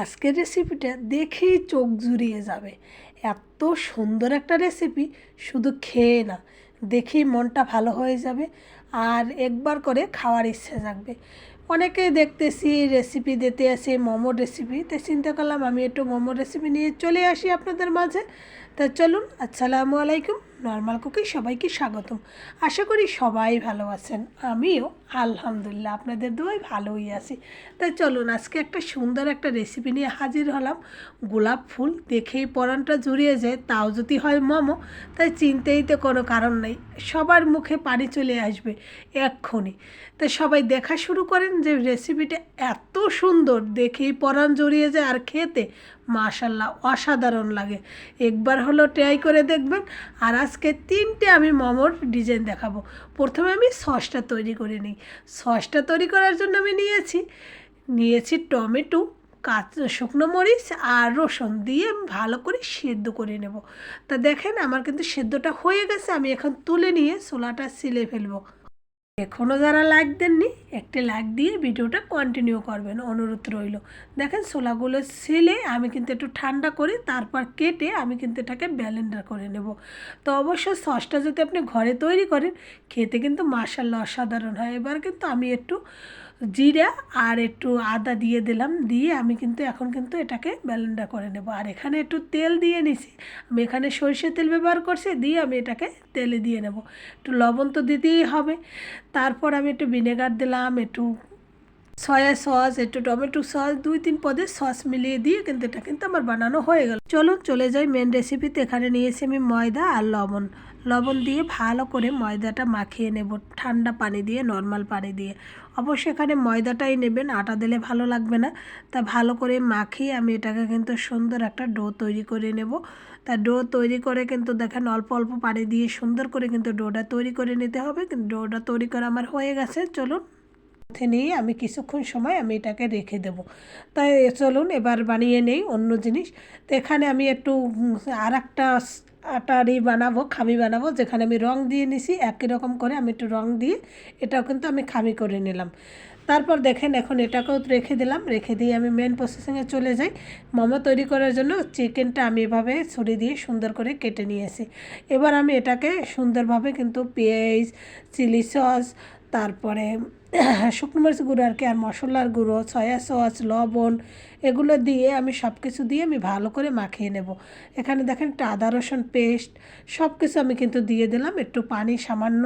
আজকের রেসিপিটা দেখেই চোখ জুড়িয়ে যাবে। এত সুন্দর একটা রেসিপি শুধু খেয়ে না, দেখেই মনটা ভালো হয়ে যাবে আর একবার করে খাওয়ার ইচ্ছে জাগবে। অনেকেই দেখতেছি রেসিপি দিতে আসে, মোমো রেসিপি তো চিন্তা করলাম আমি একটু মোমো রেসিপি নিয়ে চলে আসি আপনাদের মাঝে। তা চলুন, আসসালামু আলাইকুম। নর্মাল কুকি সবাইকে স্বাগতম। আশা করি সবাই ভালো আছেন। আমিও আলহামদুলিল্লাহ আপনাদের দুয়াই ভালোই আছি। তাই চলুন আজকে একটা সুন্দর একটা রেসিপি নিয়ে হাজির হলাম। গোলাপ ফুল দেখেই পরানটা জুড়িয়ে যায়, তাও যদি হয় মোমো, তাই চিনতেই তো কোনো কারণ নেই। সবার মুখে পানি চলে আসবে এক্ষুনি। তাই সবাই দেখা শুরু করেন যে রেসিপিটা এত সুন্দর দেখেই পরাণ জড়িয়ে যায় আর খেতে মাশাল্লাহ অসাধারণ লাগে। একবার হলো ট্রাই করে দেখবেন, আর আজকে তিনটে আমি মোমোর ডিজাইন দেখাবো। প্রথমে আমি সসটা তৈরি করে নিই। সসটা তৈরি করার জন্য আমি নিয়েছি নিয়েছি টমেটো, কাঁচা শুকনো মরিচ আর রসুন দিয়ে ভালো করে সেদ্ধ করে নেব। তা দেখেন, আমার কিন্তু সেদ্ধটা হয়ে গেছে, আমি এখন তুলে নিয়ে ছোলাটা সিলে ফেলব। এখনও যারা লাইক দেননি, একটি লাইক দিয়ে ভিডিওটা কন্টিনিউ করবেন, অনুরোধ রইল। দেখেন ছোলাগুলো ছিলে, আমি কিন্তু একটু ঠান্ডা করে, তারপর কেটে আমি কিন্তু এটাকে ব্যালেন্ডার করে নেব। তো অবশ্য সসটা যদি আপনি ঘরে তৈরি করেন, খেতে কিন্তু মার্শাল্লা অসাধারণ হয়। এবার কিন্তু আমি একটু জিরা আর একটু আদা দিয়ে দিলাম। দিয়ে আমি কিন্তু এখন কিন্তু এটাকে ব্যালেন্ডা করে নেব। আর এখানে একটু তেল দিয়ে নিছি। আমি এখানে সরষের তেল ব্যবহার করছি। দিয়ে আমি এটাকে তেলে দিয়ে নেব। একটু লবণ তো দিতেই হবে। তারপর আমি একটু ভিনেগার দিলাম, একটু সয়া সস, একটু টমেটো সস, দুই তিন পদের সস মিলিয়ে দিয়ে কিন্তু এটা কিন্তু আমার বানানো হয়ে গেল। চলুন চলে যাই মেন রেসিপিতে এখানে নিয়েছি আমি ময়দা আর লবণ। লবণ দিয়ে ভালো করে ময়দাটা মাখিয়ে নেব। ঠান্ডা পানি দিয়ে নর্মাল পানি দিয়ে। অবশ্যই এখানে ময়দাটাই নেবেন, আটা দিলে ভালো লাগবে না। তা ভালো করে মাখিয়ে আমি এটাকে কিন্তু সুন্দর একটা ডো তৈরি করে নেব। তা ডো তৈরি করে কিন্তু দেখেন অল্প অল্প পানি দিয়ে সুন্দর করে কিন্তু ডোটা তৈরি করে নিতে হবে। কিন্তু ডোটা তৈরি করে আমার হয়ে গেছে। চলুন মধ্যে নিয়ে আমি কিছুক্ষণ সময় আমি এটাকে রেখে দেব। তাই চলুন এবার বানিয়ে নেই অন্য জিনিস। তো এখানে আমি একটু আর একটা আটারই বানাবো, খামি বানাবো, যেখানে আমি রং দিয়ে নিছি, একই রকম করে আমি একটু রং দিয়ে এটাও কিন্তু আমি খামি করে নিলাম। তারপর দেখেন এখন এটাকেও রেখে দিলাম, রেখে দিয়ে আমি মেন প্রসেসিংয়ে চলে যাই। মোমো তৈরি করার জন্য চিকেনটা আমি এভাবে ছড়ি দিয়ে সুন্দর করে কেটে নিয়েছি। এবার আমি এটাকে সুন্দরভাবে কিন্তু পেঁয়াজ, চিলি সস, তারপরে শুকনো মরিচ গুঁড়ো আর কি, আর মশলার গুঁড়ো, সয়া সস, লবণ, এগুলো দিয়ে আমি সব কিছু দিয়ে আমি ভালো করে মাখিয়ে নেব। এখানে দেখেন একটা আদা রসুন পেস্ট সব কিছু আমি কিন্তু দিয়ে দিলাম, একটু পানি সামান্য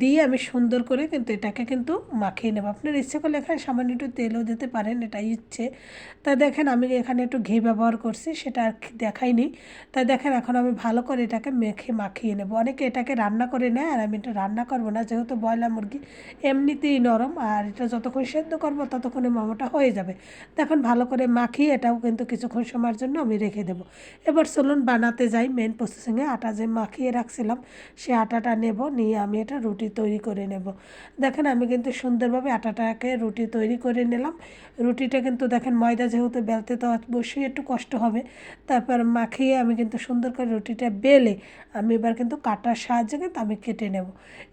দিয়ে আমি সুন্দর করে কিন্তু এটাকে কিন্তু মাখিয়ে নেব। আপনার ইচ্ছে করলে এখানে সামান্য একটু তেলও দিতে পারেন, এটা ইচ্ছে। তা দেখেন আমি এখানে একটু ঘি ব্যবহার করছি, সেটা আর দেখাইনি। তা দেখেন এখন আমি ভালো করে এটাকে মেখে মাখিয়ে নেব। অনেকে এটাকে রান্না করে নেয়, আর আমি এটা রান্না করব না, যেহেতু ব্রয়লার মুরগি, এমনিতেই নরম আর এটা যতক্ষণ সেদ্ধ করব ততক্ষণে মোমোটা হয়ে যাবে। তখন ভালো করে মাখিয়ে এটাও কিন্তু কিছুক্ষণ সময়ের জন্য আমি রেখে দেবো। এবার চলুন বানাতে যাই। মেন প্রসেসিংয়ে আটা যে মাখিয়ে রাখছিলাম, সে আটাটা নেব, নিয়ে আমি এটা রুটি তৈরি করে নেব। দেখেন আমি কিন্তু সুন্দরভাবে আটাটাকে রুটি তৈরি করে নিলাম। রুটিটা কিন্তু দেখেন ময়দা যেহেতু বেলতে তো অবশ্যই একটু কষ্ট হবে, তারপর মাখিয়ে আমি কিন্তু সুন্দর করে রুটিটা বেলে আমি এবার কিন্তু কাটার সাহায্যে কিন্তু আমি কেটে নেব।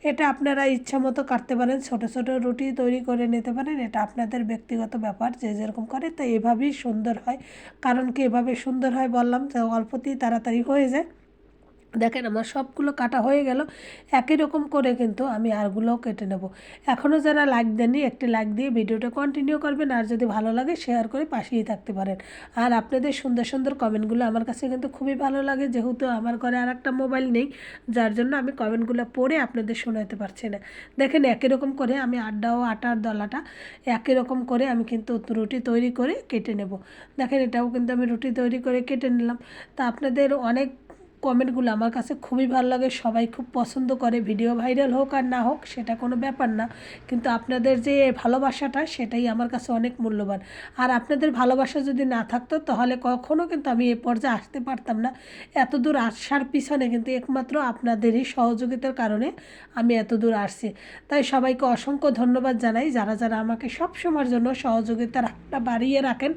এটা আপনারা ইচ্ছা মতো কাটতে পারেন। ছোটো ছোটো রুটি তৈরি করে নিতে পারেন, এটা আপনাদের ব্যক্তিগত ব্যাপার, যে যেরকম করে, তো এভাবেই সুন্দর হয়। কারণ কি এভাবে সুন্দর হয় বললাম যে অল্পতেই তাড়াতাড়ি হয়ে যায়। দেখেন আমার সবগুলো কাটা হয়ে গেল। একই রকম করে কিন্তু আমি আরগুলোও কেটে নেব। এখনও যারা লাইক দেননি, একটি লাইক দিয়ে ভিডিওটা কন্টিনিউ করবেন। আর যদি ভালো লাগে শেয়ার করে পাশেই থাকতে পারেন। আর আপনাদের সুন্দর সুন্দর কমেন্টগুলো আমার কাছে কিন্তু খুবই ভালো লাগে। যেহেতু আমার ঘরে আর একটা মোবাইল নেই, যার জন্য আমি কমেন্টগুলো পড়ে আপনাদের শোনাতে পারছি না। দেখেন একই রকম করে আমি আড্ডা ও আটার দলাটা, একই রকম করে আমি কিন্তু রুটি তৈরি করে কেটে নেব। দেখেন এটাও কিন্তু আমি রুটি তৈরি করে কেটে নিলাম। তা আপনাদের অনেক কমেন্টগুলো আমার কাছে খুবই ভালো লাগে। সবাই খুব পছন্দ করে। ভিডিও ভাইরাল হোক আর না হোক, সেটা কোনো ব্যাপার না। কিন্তু আপনাদের যে ভালোবাসাটা, সেটাই আমার কাছে অনেক মূল্যবান। আর আপনাদের ভালোবাসা যদি না থাকতো, তাহলে কখনও কিন্তু আমি এ পর্যায়ে আসতে পারতাম না। এত দূর আসার পিছনে কিন্তু একমাত্র আপনাদেরই সহযোগিতার কারণে আমি এত দূর আসছি। তাই সবাইকে অসংখ্য ধন্যবাদ জানাই। যারা যারা আমাকে সব সময়ের জন্য সহযোগিতার হাতটা বাড়িয়ে রাখেন,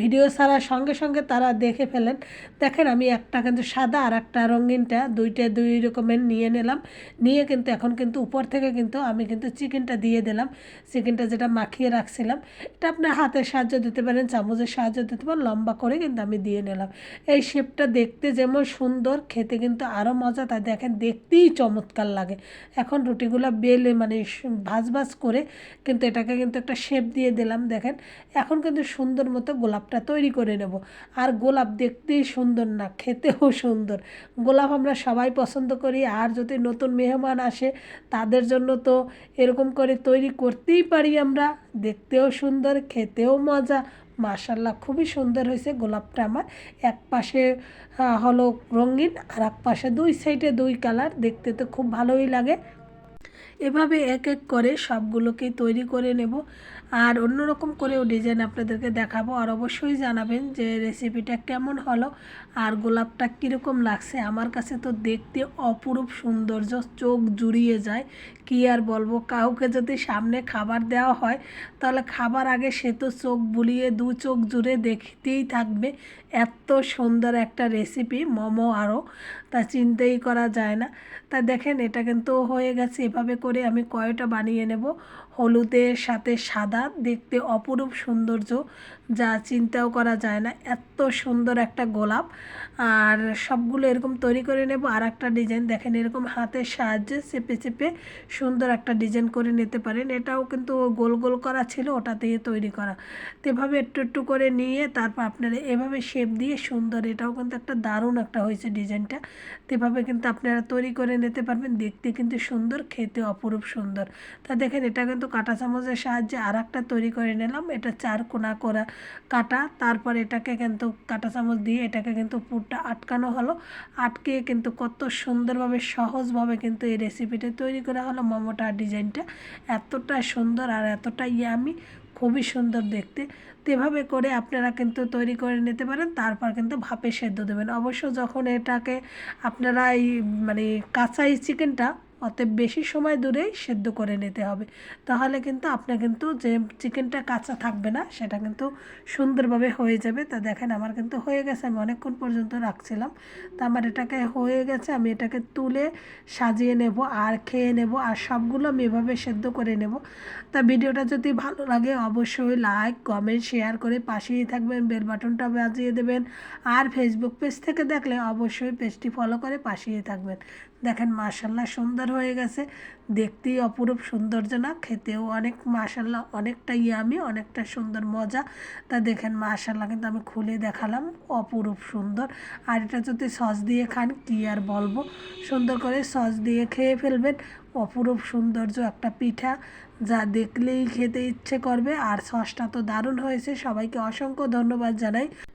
ভিডিও ছাড়ার সঙ্গে সঙ্গে তারা দেখে ফেলেন। দেখেন আমি একটা কিন্তু সাদা আর একটা একটা রঙিনটা, দুইটা দুই রকমের নিয়ে নিলাম। নিয়ে কিন্তু এখন কিন্তু উপর থেকে কিন্তু আমি কিন্তু চিকেনটা দিয়ে দিলাম। চিকেনটা যেটা মাখিয়ে রাখছিলাম, এটা আপনার হাতের সাহায্য দিতে পারেন, চামচের সাহায্য দিতে পারেন, লম্বা করে কিন্তু আমি দিয়ে নিলাম। এই শেপটা দেখতে যেমন সুন্দর, খেতে কিন্তু আরও মজা তাই দেখেন দেখতেই চমৎকার লাগে। এখন রুটিগুলো বেলে মানে ভাজ ভাজ করে কিন্তু এটাকে কিন্তু একটা শেপ দিয়ে দিলাম, দেখেন। এখন কিন্তু সুন্দর মতো গোলাপটা তৈরি করে নেব। আর গোলাপ দেখতেই সুন্দর না, খেতেও সুন্দর। গোলাপ আমরা সবাই পছন্দ করি, আর যদি নতুন মেহমান আসে, তাদের জন্য তো এরকম করে তৈরি করতেই পারি আমরা। দেখতেও সুন্দর, খেতেও মজা। মাশাল্লাহ খুবই সুন্দর হয়েছে গোলাপটা আমার। এক পাশে হলো রঙিন, আর এক পাশে দুই সাইডে দুই কালার। দেখতে তো খুব ভালোই লাগে। এভাবে এক এক করে সবগুলোকেই তৈরি করে নেব। আর অন্যরকম করেও ডিজাইন আপনাদেরকে দেখাবো। আর অবশ্যই জানাবেন যে রেসিপিটা কেমন হলো আর গোলাপটা কীরকম লাগছে। আমার কাছে তো দেখতে অপরূপ সৌন্দর্য, চোখ জুড়িয়ে যায়। কি আর বলব? কাউকে যদি সামনে খাবার দেওয়া হয়, তাহলে খাবার আগে সে তো চোখ বুলিয়ে দু চোখ জুড়ে দেখতেই থাকবে। এত সুন্দর একটা রেসিপি মোমো আরও তা চিন্তাই করা যায় না। তা দেখেন, এটা কিন্তু হয়ে গেছে। এভাবে করে আমি কয়টা বানিয়ে নেব। হলুদের সাথে সাদা, দেখতে অপরূপ সৌন্দর্য, যা চিন্তাও করা যায় না। এত সুন্দর একটা গোলাপ। আর সবগুলো এরকম তৈরি করে নেব। আর একটা ডিজাইন দেখেন, এরকম হাতের সাহায্যে চেপে চেপে সুন্দর একটা ডিজাইন করে নিতে পারেন। এটাও কিন্তু গোল গোল করা ছিল, ওটা দিয়ে তৈরি করা। তো এভাবে একটু একটু করে নিয়ে তারপর আপনারা এভাবে শেপ দিয়ে সুন্দর, এটাও কিন্তু একটা দারুণ একটা হয়েছে ডিজাইনটা। তো এভাবে কিন্তু আপনারা তৈরি করে নিতে পারবেন। দেখতে কিন্তু সুন্দর, খেতে অপরূপ সুন্দর। তা দেখেন, এটা কিন্তু কাঁটা চামচের সাহায্যে আর একটা তৈরি করে নিলাম। এটা চার কোনা করা কাটা। তারপর এটাকে কিন্তু কাঁটা চামচ দিয়ে এটাকে কিন্তু পুরটা আটকানো হলো। আটকে কিন্তু কত সুন্দরভাবে, সহজভাবে কিন্তু এই রেসিপিটা তৈরি করা হলো মোমোটা ডিজাইনটা। এতটা সুন্দর আর এতটা ইয়ামি খুবই সুন্দর দেখতে। তো এভাবে করে আপনারা কিন্তু তৈরি করে নিতে পারেন, তারপর কিন্তু ভাপে সেদ্ধ দেবেন। অবশ্য যখন এটাকে আপনারা এই মানে কাঁচা এই চিকেনটা অতএব বেশি সময় দূরেই সেদ্ধ করে নিতে হবে। তাহলে কিন্তু আপনার কিন্তু যে চিকেনটা কাঁচা থাকবে না, সেটা কিন্তু সুন্দরভাবে হয়ে যাবে। তা দেখেন আমার কিন্তু হয়ে গেছে, আমি অনেকক্ষণ পর্যন্ত রাখছিলাম। তা আমার এটাকে হয়ে গেছে, আমি এটাকে তুলে সাজিয়ে নেব আর খেয়ে নেব আর সবগুলো আমি এভাবে সেদ্ধ করে নেব। তা ভিডিওটা যদি ভালো লাগে অবশ্যই লাইক, কমেন্ট, শেয়ার করে পাশেই থাকবেন, বেল বাটনটা বাজিয়ে দেবেন। আর ফেসবুক পেজ থেকে দেখলে অবশ্যই পেজটি ফলো করে পাশেই থাকবেন। দেখেন মাশাল্লাহ সুন্দর হয়ে গেছে। দেখতেই অপরূপ সৌন্দর্য না? খেতেও অনেক মাশাল্লাহ অনেকটা ইয়ামি, অনেকটা সুন্দর মজা। তা দেখেন মাশাল্লাহ কিন্তু আমি খুলে দেখালাম অপরূপ সুন্দর। আর এটা যদি সস দিয়ে খান, কি আর বলব? সুন্দর করে সস দিয়ে খেয়ে ফেলবেন। অপরূপ সৌন্দর্য একটা পিঠা, যা দেখলেই খেতে ইচ্ছে করবে। আর সসটা তো দারুণ হয়েছে। সবাইকে অসংখ্য ধন্যবাদ জানাই।